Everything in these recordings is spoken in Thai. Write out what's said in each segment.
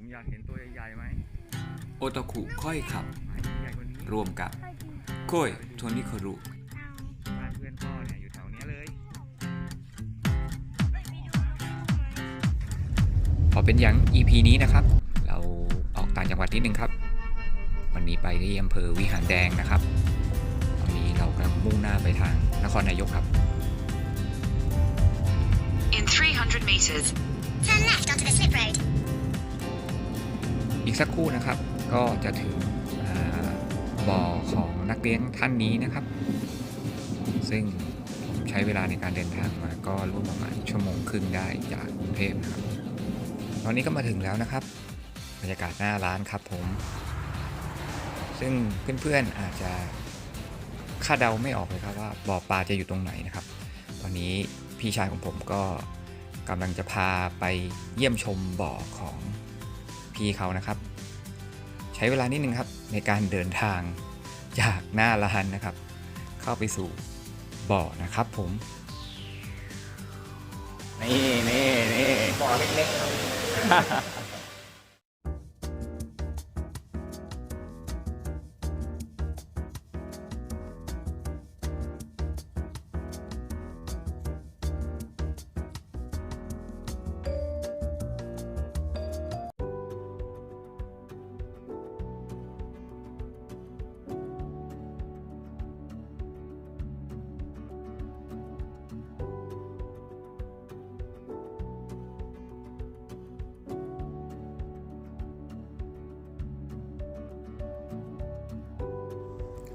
ผมอยากเห็นตัวใหญ่ๆไหมโอตาคุค่อยขับไอ้ใหญ่กว่านี้ร่วมกับโคยโทนิคารุบ้านเพื่อนพ่อเนี่ยอยู่แถวเนี้ยเลย พอเป็นอย่าง EP นี้นะครับ เราออกต่างจังหวัดนิดนึงครับ วันนี้ไปที่อำเภอวิหารแดงนะครับ ตอนนี้เรากำลังมุ่งหน้าไปทางนครนายกครับ In 300 meters, Turn left onto the slip road. อีกสักครู่นะครับ ก็จะถึงบ่อของนักเลี้ยงท่านนี้นะครับ ซึ่งผมใช้เวลาในการเดินทางมาก็ร่วมประมาณชั่วโมงครึ่งได้จากกรุงเทพนะครับ ตอนนี้ก็มาถึงแล้วนะครับ บรรยากาศหน้าร้านครับผม ซึ่งเพื่อนๆอาจจะคาดเดาไม่ออกเลยครับว่าบ่อปลาจะอยู่ตรงไหนนะครับ ตอนนี้พี่ชายของผมก็กำลังจะพาไปเยี่ยมชมบ่อของ พี่เขานะครับ ใช้เวลานิดนึงครับในการเดินทางจากหน้าร้านนะครับ เข้าไปสู่บ่อนะครับผมนี่นี่นี่บ่อเล็กๆครับ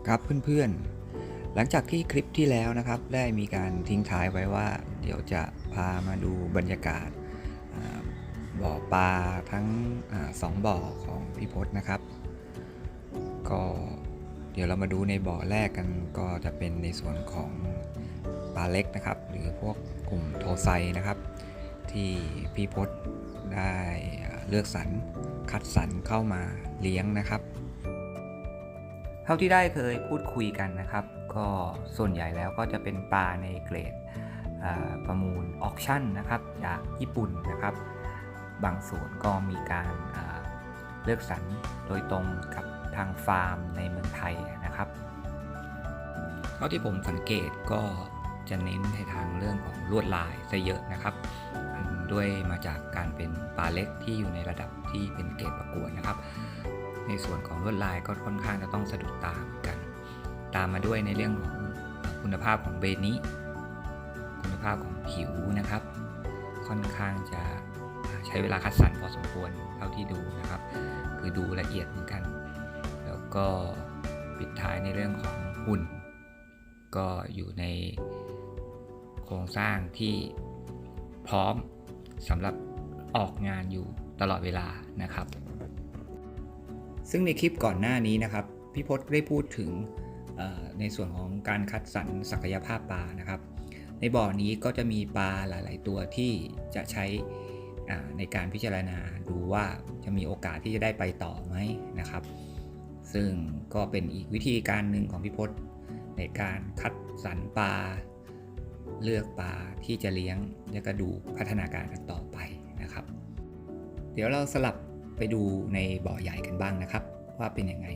ครับเพื่อนๆ หลังจากที่คลิปที่แล้วนะครับ ได้มีการทิ้งท้ายไว้ว่า เดี๋ยวจะพามาดูบรรยากาศบ่อปลาทั้งอสองบ่อของพี่พศนะครับ ก็เดี๋ยวเรามาดูในบ่อแรกกันก็จะเป็นในส่วนของปลาเล็กนะครับ หรือพวกกลุ่มโทไซนะครับ ที่พี่พศได้เลือกสรรคัดสรรเข้ามาเลี้ยงนะครับ เท่าที่ได้เคยพูดคุยกันนะครับ ก็ส่วนใหญ่แล้วก็จะเป็นปลาในเกรดประมูลออกชั่นนะครับ จากญี่ปุ่นนะครับ บางส่วนก็มีการาเลือกสรรโดยตรงกับทางฟาร์มในเมืองไทยนะครับเท่าที่ผมสังเกตก็จะเน้นในทางเรื่องของลวดลายซะเยอะนะครับอันด้วยมาจากการเป็นปลาเล็กที่อยู่ในระดับที่เป็นเกรดประกวดนะครับ ในส่วนของลวดลายก็ค่อนข้างจะต้องสะดุดตาเหมือนกัน ตามมาด้วยในเรื่องของคุณภาพของเบนิคุณภาพของผิวนะครับ ค่อนข้างจะใช้เวลาคัดสรรพอสมควรเท่าที่ดูนะครับ คือดูละเอียดเหมือนกัน แล้วก็ปิดท้ายในเรื่องของหุ่น ก็อยู่ในโครงสร้างที่พร้อมสำหรับออกงานอยู่ตลอดเวลานะครับ ซึ่งในคลิปก่อนหน้านี้นะครับพี่พศได้พูดถึงในส่วนของการคัดสรรศักยภาพปลานะครับ ในบ่อนี้ก็จะมีปลาหลาย ๆ ตัวที่จะใช้ในการพิจารณาดูว่าจะมีโอกาสที่จะได้ไปต่อไหมนะครับ ซึ่งก็เป็นอีกวิธีการหนึ่งของพี่พศในการคัดสรรปลาเลือกปลาที่จะเลี้ยง แล้วก็ดูพัฒนาการกันต่อไปนะครับ เดี๋ยวเราสลับ ไปดูในบ่อใหญ่กันบ้างนะครับ ว่าเป็นยังไง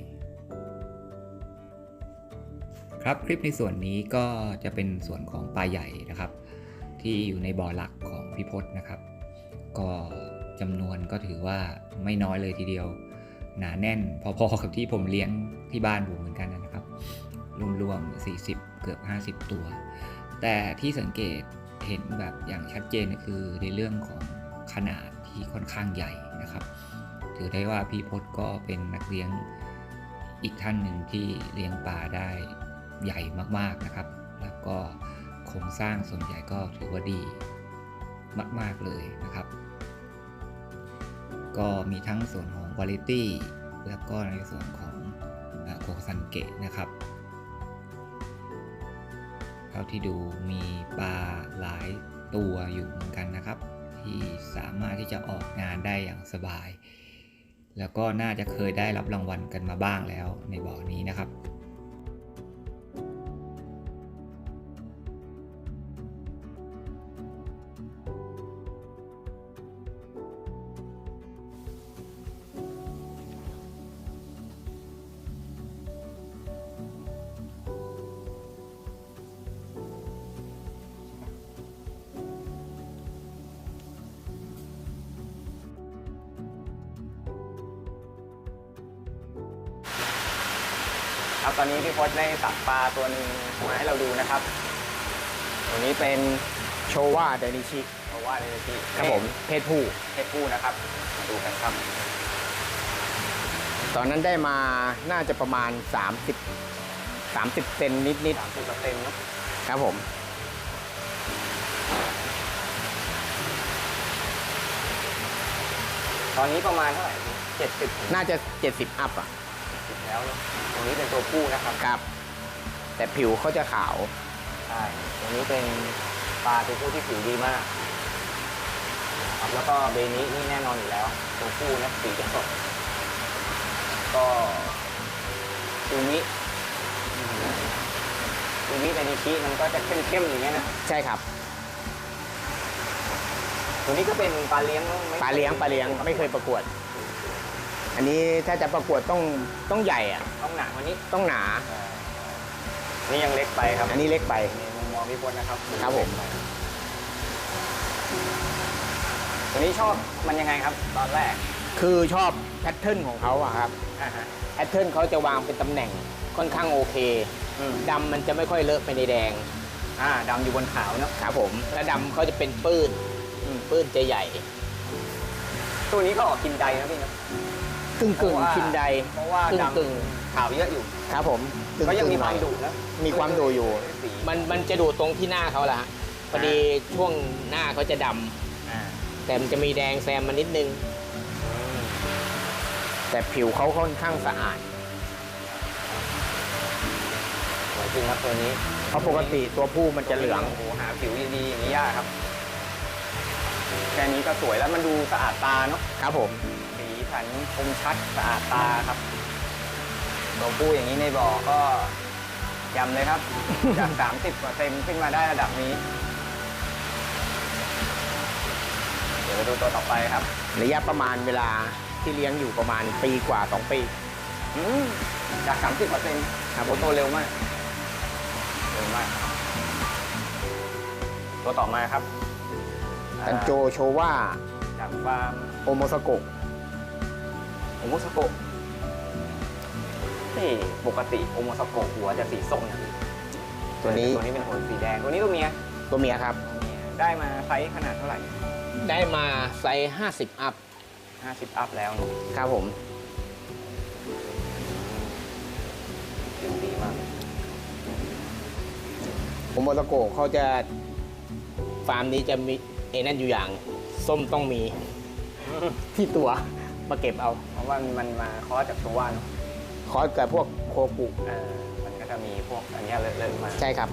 ครับคลิปในส่วนนี้ก็จะเป็นส่วนของปลาใหญ่นะครับ ที่อยู่ในบ่อหลักของพิพศนะครับ ก็จำนวนก็ถือว่าไม่น้อยเลยทีเดียว หนาแน่นพอๆกับที่ผมเลี้ยงที่บ้านผมเหมือนกันนะครับรวมๆ40 เกือบ 50 ตัว แต่ที่สังเกตเห็นแบบอย่างชัดเจนก็คือในเรื่องของขนาดที่ค่อนข้างใหญ่นะครับ ถือได้ว่าพี่พศก็เป็นนักเลี้ยงอีกท่านหนึ่งที่เลี้ยงปลาได้ใหญ่มากๆนะครับ แล้วก็โครงสร้างส่วนใหญ่ก็ถือว่าดีมาก ๆ เลยนะครับ ก็มีทั้งส่วนของ Quality แล้วก็ในส่วนของโคซันเกะนะครับเท่าที่ดูมีปลาหลายตัวอยู่เหมือนกันนะครับ ที่สามารถที่จะออกงานได้อย่างสบาย แล้วก็น่าจะเคยได้รับรางวัลกันมาบ้างแล้วในบ่อนี้นะครับ ครับ ตอนนี้พี่พศได้ตักปลาตัวหนึ่งมาให้เราดูนะครับ ตัวนี้เป็นโชว่าเดนิชิเพราะว่าในที่ครับผมเพศผู้เพศผู้นะครับมาดูกันครับ ตอนนั้นได้มาน่าจะประมาณ 30 30เซนนิดสามสิบเปอร์เซ็นต์เนอะๆครับผม ตอนนี้ประมาณเท่าไหร่เจ็ดสิบน่าจะ 70 อัพอะ แล้วเนอะตรงนี้เป็นตัวผู้นะครับครับ แต่ผิวเขาจะขาวใช่ตรงนี้เป็นปลาตัวผู้ที่ผิวดีมากครับแล้วก็เบนี้นี่แน่นอนอยู่แล้ว ตัวผู้นะสีจะสดก็ตูมิตูมิเบนิชิมันก็จะเข้มๆอย่างเงี้ยนะใช่ครับตัวนี้ก็เป็นปลาเลี้ยงไม่ปลาเลี้ยงปลาเลี้ยงไม่เคยประกวด อันนี้ถ้าจะประกวดต้องต้องใหญ่อะต้องหนากว่านี้ต้องหนา นี่ยังเล็กไปครับอันนี้เล็กไป ในมุมมองพี่พลนะครับครับผม ตัวนี้ชอบมันยังไงครับ ตอนแรกคือชอบแพทเทิร์นของเขาอะครับอ่าฮะแพทเทิร์นเขาจะวางเป็นตำแหน่งค่อนข้างโอเคอืมดำมันจะไม่ค่อยเลอะไปในแดงอ่าดำอยู่บนขาวเนาะครับผมแล้วดำเขาจะเป็นปื้นอืมปื้นจะใหญ่ ตัวนี้ก็ออกกินใดนะพี่นะ กึ่งกึ่งเพราะว่าคินไดเพราะว่าตึงดำตึงขาวเยอะอยู่ครับผมตึก็ยังมีๆคหน่วาอมดุนะมีความดุอยู่สีมันมันจะดูตรงที่หน้าเขาแหละฮะพอดีช่วงหน้าเขาจะดำอ่าแต่มันจะมีแดงแซมมานิดนึง แต่ผิวเขาค่อนข้างสะอาดสวยจริงครับตัวนี้ เพราะปกติตัวผู้มันจะเหลืองโอ้โหหาผิวดีๆอย่างนี้ยากครับ แค่นี้ก็สวยแล้วมันดูสะอาดตาเนาะครับผม สีสันคมชัดสะอาดตาครับตัวผู้อย่างนี้ในบ่อก็ยำเลยครับ จาก 30กว่าเซนขึ้นมาได้ระดับนี้ เดี๋ยวไปดูตัวต่อไปครับ ระยะประมาณเวลาที่เลี้ยงอยู่ประมาณปีกว่า 2 ปีอืมจาก 30กว่าเซนครับโอ้โตเร็วมากเร็วมาก ตัวต่อมาครับ ตันโจโชว่าจากฟาร์มโอโมสโกะ โอโมสโกะนี่ปกติโอโมสโกะหัวจะสีส้มนะตัวนี้ตัวนี้เป็นหัวสีแดงตัวนี้ตัวเมียตัวเมียครับตัวเมียได้มาไซส์ขนาดเท่าไหร่ ได้มาไซส์50 อัพ 50 อัพแล้วเนอะครับผมผิวดีมากโอโมสโกะเขาจะฟาร์มนี้จะมีเอนั่นอยู่อย่าง ส้มต้องมีที่ตัว มาเก็บเอา เพราะว่ามันมาคอสจากตัวเนอะคอสกับพวกโคกุเออมันก็จะมีพวกอันเนี้ยเลอะๆมาใช่ครับ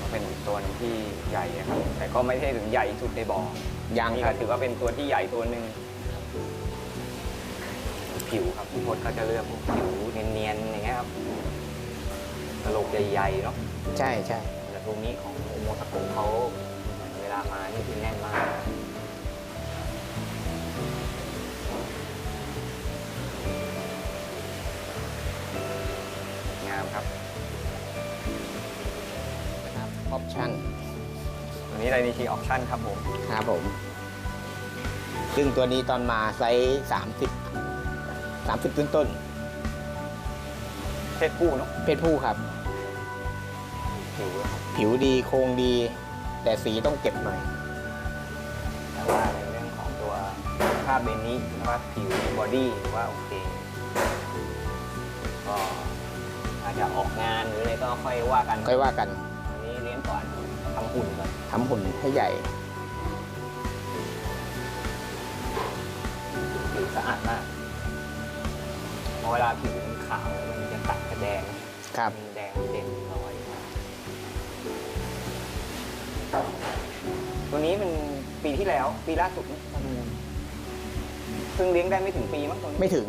ก็เป็นตัวหนึงที่ใหญ่อะครับ แต่ก็ไม่ใช่ถึงใหญ่สุดในบ่อยังนี่คก็รับถือว่าเป็นตัวที่ใหญ่ตัวหนึ่งผิวครับพี่พศก็จะเลือกพวกผิวเนียนๆอย่างเงี้ยครับกระโหลกใหญ่ๆเนาะ ใช่ใช่แต่ตรงนี้ของโอโมสโกะเขาเวลามานี่คือแน่นมาก ออปชั่นตัวนี้ไรนิชีออปชั่นครับผม ครับผม ซึ่งตัวนี้ตอนมาไซส์30 30 ต้นต้นเพศผู้เนาะๆเพศผู้ครับผิวอะครับผิวดีโครงดี แต่สีต้องเก็บหน่อย แต่ว่าในเรื่องของตัวภาพเบนนี้ว่าผิวบอดี้ว่าโอเค ก็ถ้าจะออกงานหรืออะไรก็ค่อยว่ากัน ค่อยว่ากันอันนี้เลี้ยง ก่อนทำหุ่นก่อนทำหุ่นให้ใหญ่ผิวสะอาดมากพอเวลาผิวมันขาวแล้วมันจะตัดกระแดงครับ มันแดงเด่นลอยมาตัวนี้เป็นปีที่แล้ว ปีล่าสุดนี่ประมูลเพิ่งเลี้ยงได้ไม่ถึงปีมั้งตัวนี้ไม่ถึง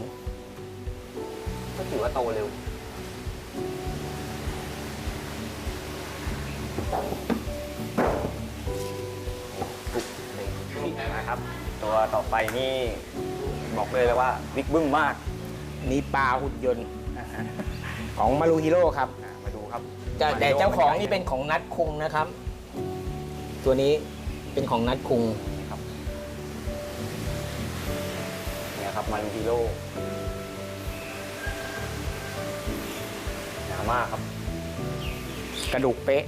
ก็ถือว่าโตเร็ว นะครับ ตัวต่อไปนี่บอกเลยเลยว่าบิ๊กบึ้มมากนี่ปลาหุ่นยนต์อ่าฮะของมารูฮิโร่ครับอ่ามาดูครับแต่แต่เจ้าของนี่เป็นของนัดคุงนะครับ ตัวนี้เป็นของนัดคุง เนี่ยครับมันฮีโร่มากครับ กระดูกเป๊ะ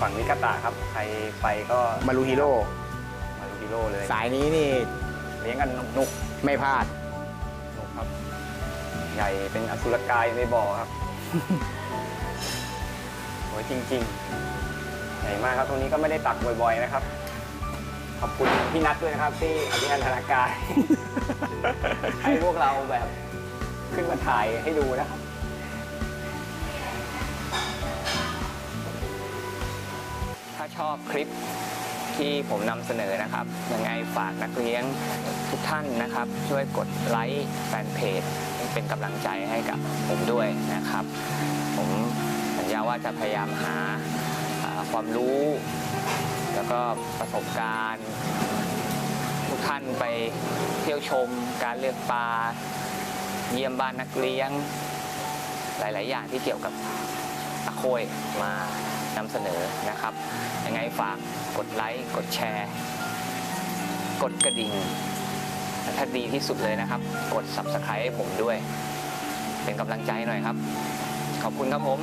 ฝั่งนิกาตาครับ ใครไปก็มารูฮิโร่มารูฮิโร่เลย สายนี้นี่เลี้ยงกันนุกไม่พลาดๆนุกครับ ใหญ่เป็นอสุรกายในบ่อครับโอ้ยจริง ๆ ใหญ่มากครับตรงนี้ก็ไม่ได้ตักบ่อย ๆ นะครับ ขอบคุณพี่นัทด้วยนะครับ ที่อภินันทนาการให้พวกเราแบบขึ้นมาถ่ายให้ดูนะครับ ชอบคลิปที่ผมนำเสนอนะครับ ยังไงฝากนักเลี้ยงทุกท่านนะครับ ช่วยกดไลค์แฟนเพจเป็นกำลังใจให้กับผมด้วยนะครับ ผมสัญญาว่าจะพยายามหาอ่าความรู้ แล้วก็ประสบการณ์ ทุกท่านไปเที่ยวชมการเลือกปลาเยี่ยมบ้านนักเลี้ยง หลาย ๆ อย่างที่เกี่ยวกับตะโคยมา นำเสนอนะครับ ยังไงฝากกดไลค์ กดแชร์ กดกระดิ่ง ถ้าดีที่สุดเลยนะครับ กด subscribe ให้ผมด้วย เป็นกำลังใจหน่อยครับ ขอบคุณครับผม